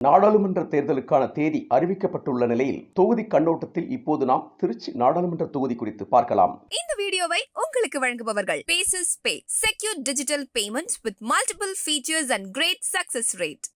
நாடாளுமன்ற தேர்தலுக்கான தேதி அறிவிக்கப்பட்டுள்ள நிலையில் தொகுதி கண்ணோட்டத்தில் இப்போது நாம் திருச்சி நாடாளுமன்ற தொகுதி குறித்து பார்க்கலாம். இந்த வீடியோவை உங்களுக்கு வழங்குபவர்கள் paces pay secure digital payments with multiple features and great success rate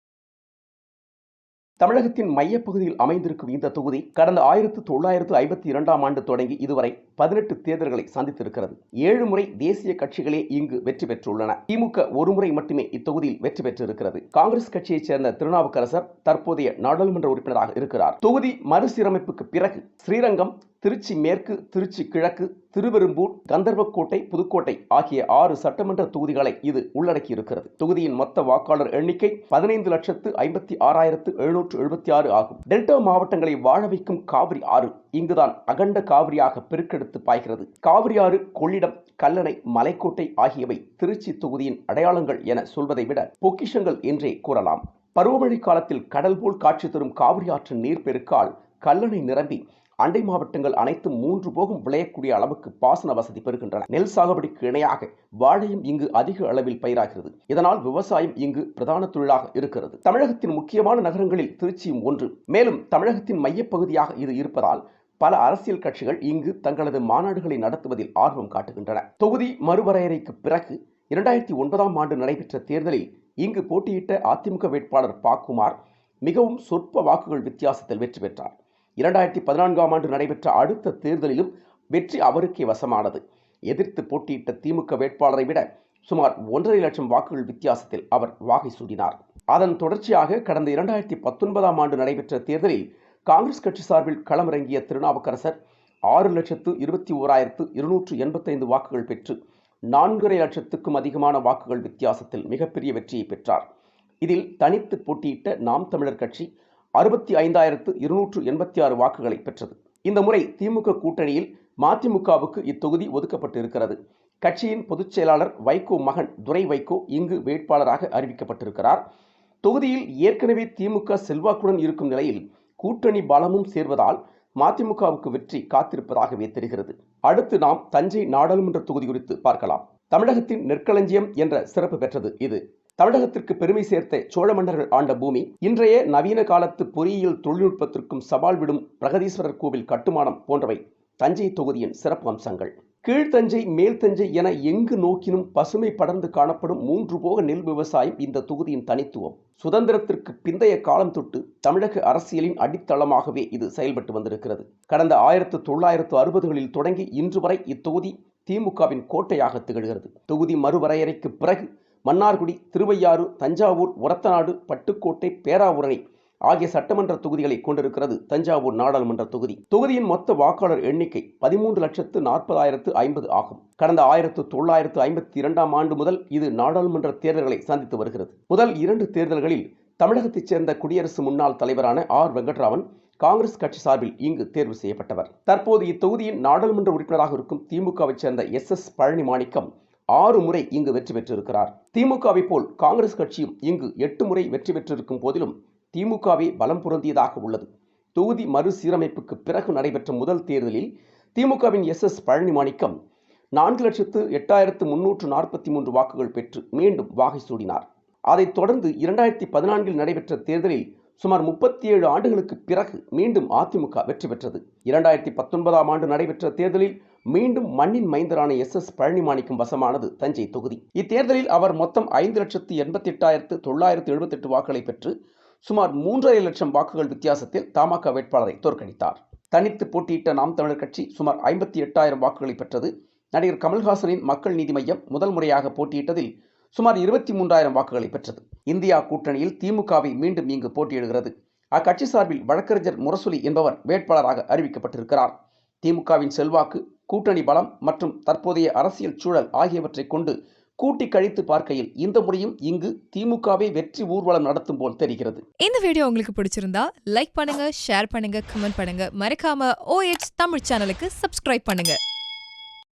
தமிழகத்தின் மையப்பகுதியில் அமைந்திருக்கும் இந்த தொகுதி கடந்த ஆயிரத்து தொள்ளாயிரத்து ஐம்பத்தி இரண்டாம் ஆண்டு தொடங்கி இதுவரை பதினெட்டு தேர்தல்களை சந்தித்திருக்கிறது. ஏழு முறை தேசிய கட்சிகளே இங்கு வெற்றி பெற்றுள்ளன. திமுக ஒரு முறை மட்டுமே இத்தொகுதியில் வெற்றி பெற்றிருக்கிறது. காங்கிரஸ் கட்சியைச் சேர்ந்த திருநாவுக்கரசர் தற்போதைய நாடாளுமன்ற உறுப்பினராக இருக்கிறார். தொகுதி மறுசீரமைப்புக்கு பிறகு ஸ்ரீரங்கம் திருச்சி மேற்கு திருச்சி கிழக்கு திருவெரும்பூர் கந்தர்வக்கோட்டை புதுக்கோட்டை ஆகிய ஆறு சட்டமன்ற தொகுதிகளை இது உள்ளடக்கி இருக்கிறது தொகுதியின் மொத்த வாக்காளர் எண்ணிக்கை பதினைந்து லட்சத்து ஐம்பத்தி ஆறாயிரத்து எழுநூற்று எழுபத்தி ஆறு ஆகும். டெல்டா மாவட்டங்களை வாழ வைக்கும் காவிரி ஆறு இங்குதான் அகண்ட காவிரியாக பெருக்கெடுத்து பாய்கிறது. காவிரி ஆறு கொள்ளிடம் கல்லணை மலைக்கோட்டை ஆகியவை திருச்சி தொகுதியின் அடையாளங்கள் என சொல்வதை விட பொக்கிஷங்கள் என்றே கூறலாம். பருவமழை காலத்தில் கடல் போல் காட்சி தரும் காவிரி ஆற்றின் நீர்ப்பெருக்கால் கல்லணை நிரம்பி அண்டை மாவட்டங்கள் அனைத்தும் மூன்று போகும் விளையக்கூடிய அளவுக்கு பாசன வசதி பெறுகின்றன. நெல் சாகுபடிக்கு இணையாக வாழையும் இங்கு அதிக அளவில் பயிராகிறது. இதனால் விவசாயம் இங்கு பிரதான தொழிலாக இருக்கிறது. தமிழகத்தின் முக்கியமான நகரங்களில் திருச்சியும் ஒன்று. மேலும் தமிழகத்தின் மையப்பகுதியாக இது இருப்பதால் பல அரசியல் கட்சிகள் இங்கு தங்களது மாநாடுகளை நடத்துவதில் ஆர்வம் காட்டுகின்றன. தொகுதி மறுவரையறைக்கு பிறகு இரண்டாயிரத்தி ஒன்பதாம் ஆண்டு நடைபெற்ற தேர்தலில் இங்கு போட்டியிட்ட அதிமுக வேட்பாளர் பாக்குமார் மிகவும் சொற்ப வாக்குகள் வித்தியாசத்தில் வெற்றி பெற்றார். இரண்டாயிரத்தி பதினான்காம் ஆண்டு நடைபெற்ற அடுத்த தேர்தலிலும் வெற்றி அவருக்கே வசமானது. எதிர்த்து போட்டியிட்ட திமுக வேட்பாளரை விட சுமார் ஒன்றரை லட்சம் வாக்குகள் வித்தியாசத்தில் அவர் வாகை சூடினார். அதன் தொடர்ச்சியாக கடந்த இரண்டாயிரத்தி பத்தொன்பதாம் ஆண்டு நடைபெற்ற தேர்தலில் காங்கிரஸ் கட்சி சார்பில் களமிறங்கிய திருநாவுக்கரசர் ஆறு லட்சத்து இருபத்தி ஓராயிரத்து இருநூற்று எண்பத்தைந்து வாக்குகள் பெற்று நான்கரை லட்சத்துக்கும் அதிகமான வாக்குகள் வித்தியாசத்தில் மிகப்பெரிய வெற்றியை பெற்றார். இதில் தனித்து போட்டியிட்ட நாம் தமிழர் கட்சி அறுபத்தி ஐந்தாயிரத்து இருநூற்று எண்பத்தி ஆறு வாக்குகளை பெற்றது. இந்த முறை திமுக கூட்டணியில் மதிமுகவுக்கு இத்தொகுதி ஒதுக்கப்பட்டு இருக்கிறது கட்சியின் பொதுச் செயலாளர் வைகோ மகன் துரை வைகோ இங்கு வேட்பாளராக அறிவிக்கப்பட்டிருக்கிறார். தொகுதியில் ஏற்கனவே திமுக செல்வாக்குடன் இருக்கும் நிலையில் கூட்டணி பலமும் சேர்வதால் மதிமுகவுக்கு வெற்றி காத்திருப்பதாகவே தெரிகிறது. அடுத்து நாம் தஞ்சை நாடாளுமன்ற தொகுதி குறித்து பார்க்கலாம். தமிழகத்தின் நெற்களஞ்சியம் என்ற சிறப்பு பெற்றது இது. தமிழகத்திற்கு பெருமை சேர்த்த சோழ மன்னர்கள் ஆண்ட பூமி இன்றைய நவீன காலத்து பொறியியல் தொழில்நுட்பத்திற்கும் சவால் விடும் பிரகதீஸ்வரர் கோவில் கட்டுமானம் போன்றவை தஞ்சை தொகுதியின் சிறப்பு அம்சங்கள். கீழ்த்தஞ்சை மேல் தஞ்சை என எங்கு நோக்கினும் பசுமை படர்ந்து காணப்படும் மூன்று போக நெல் விவசாயம் இந்த தொகுதியின் தனித்துவம். சுதந்திரத்திற்கு பிந்தைய காலம் தொட்டு தமிழக அரசியலின் அடித்தளமாகவே இது செயல்பட்டு வந்திருக்கிறது. கடந்த ஆயிரத்து தொள்ளாயிரத்து அறுபதுகளில் தொடங்கி இன்று வரை இத்தொகுதி திமுகவின் கோட்டையாக திகழ்கிறது. தொகுதி மறுவரையறைக்கு பிறகு மன்னார்குடி திருவையாறு தஞ்சாவூர் உரத்தநாடு பட்டுக்கோட்டை பேராவூரணி ஆகிய சட்டமன்ற தொகுதிகளை கொண்டிருக்கிறது தஞ்சாவூர் நாடாளுமன்ற தொகுதி. தொகுதியின் மொத்த வாக்காளர் எண்ணிக்கை பதிமூன்று லட்சத்து நாற்பதாயிரத்து ஐம்பது ஆகும். கடந்த ஆயிரத்து தொள்ளாயிரத்து ஐம்பத்தி இரண்டாம் ஆண்டு முதல் இது நாடாளுமன்ற தேர்தல்களை சந்தித்து வருகிறது. முதல் இரண்டு தேர்தல்களில் தமிழகத்தைச் சேர்ந்த குடியரசு முன்னாள் தலைவரான ஆர். வெங்கட்ராமன் காங்கிரஸ் கட்சி சார்பில் இங்கு தேர்வு செய்யப்பட்டவர். தற்போது இத்தொகுதியின் நாடாளுமன்ற உறுப்பினராக இருக்கும் திமுகவைச் சேர்ந்த எஸ். எஸ். பழனி மாணிக்கம் ஆறு முறை இங்கு வெற்றி பெற்றிருக்கிறார். திமுகவை போல் காங்கிரஸ் கட்சியும் இங்கு எட்டு முறை வெற்றி பெற்றிருக்கும் போதிலும் திமுகவே பலம் பொருந்தியதாக உள்ளது. தொகுதி மறுசீரமைப்புக்கு பிறகு நடைபெற்ற முதல் தேர்தலில் திமுகவின் எஸ். எஸ். பழனி மாணிக்கம் நான்கு லட்சத்து எட்டாயிரத்து முன்னூற்று நாற்பத்தி மூன்று வாக்குகள் பெற்று மீண்டும் வாகை சூடினார். அதைத் தொடர்ந்து இரண்டாயிரத்தி பதினான்கில் நடைபெற்ற தேர்தலில் சுமார் முப்பத்தி ஏழு ஆண்டுகளுக்கு பிறகு மீண்டும் அதிமுக வெற்றி பெற்றது. இரண்டாயிரத்தி பத்தொன்பதாம் ஆண்டு நடைபெற்ற தேர்தலில் மீண்டும் மண்ணின் மைந்தரான எஸ். எஸ். பழனிமாணிக்கும் வசமானது தஞ்சை தொகுதி. இத்தேர்தலில் அவர் மொத்தம் ஐந்து லட்சத்து எண்பத்தி எட்டாயிரத்து தொள்ளாயிரத்து எழுபத்தெட்டு வாக்குகளை பெற்று சுமார் மூன்றரை லட்சம் வாக்குகள் வித்தியாசத்தில் தமாக வேட்பாளரை தோற்கடித்தார். தனித்து போட்டியிட்ட நாம் தமிழர் கட்சி சுமார் ஐம்பத்தி எட்டாயிரம் வாக்குகளை பெற்றது. நடிகர் கமல்ஹாசனின் மக்கள் நீதி மையம் முதல் முறையாக போட்டியிட்டதில் சுமார் இருபத்தி மூன்றாயிரம் வாக்குகளை பெற்றது. இந்தியா கூட்டணியில் திமுகவை மீண்டும் இங்கு போட்டியிடுகிறது. அக்கட்சி சார்பில் வழக்கறிஞர் முரசொலி என்பவர் வேட்பாளராக அறிவிக்கப்பட்டிருக்கிறார். திமுகவின் செல்வாக்கு கூட்டணி பலம் மற்றும் தற்போதைய அரசியல் சூழல் ஆகியவற்றை கொண்டு கூட்டி கழித்து பார்க்கையில் இந்த முறையும் இங்கு திமுகவே வெற்றி ஊர்வலம் நடத்தும் போல் தெரிகிறது. இந்த வீடியோ உங்களுக்கு பிடிச்சிருந்தா லைக் பண்ணுங்க ஷேர் பண்ணுங்க கமெண்ட் பண்ணுங்க. மறக்காம ஓஎச் தமிழ் சேனலுக்கு சப்ஸ்கிரைப் பண்ணுங்க.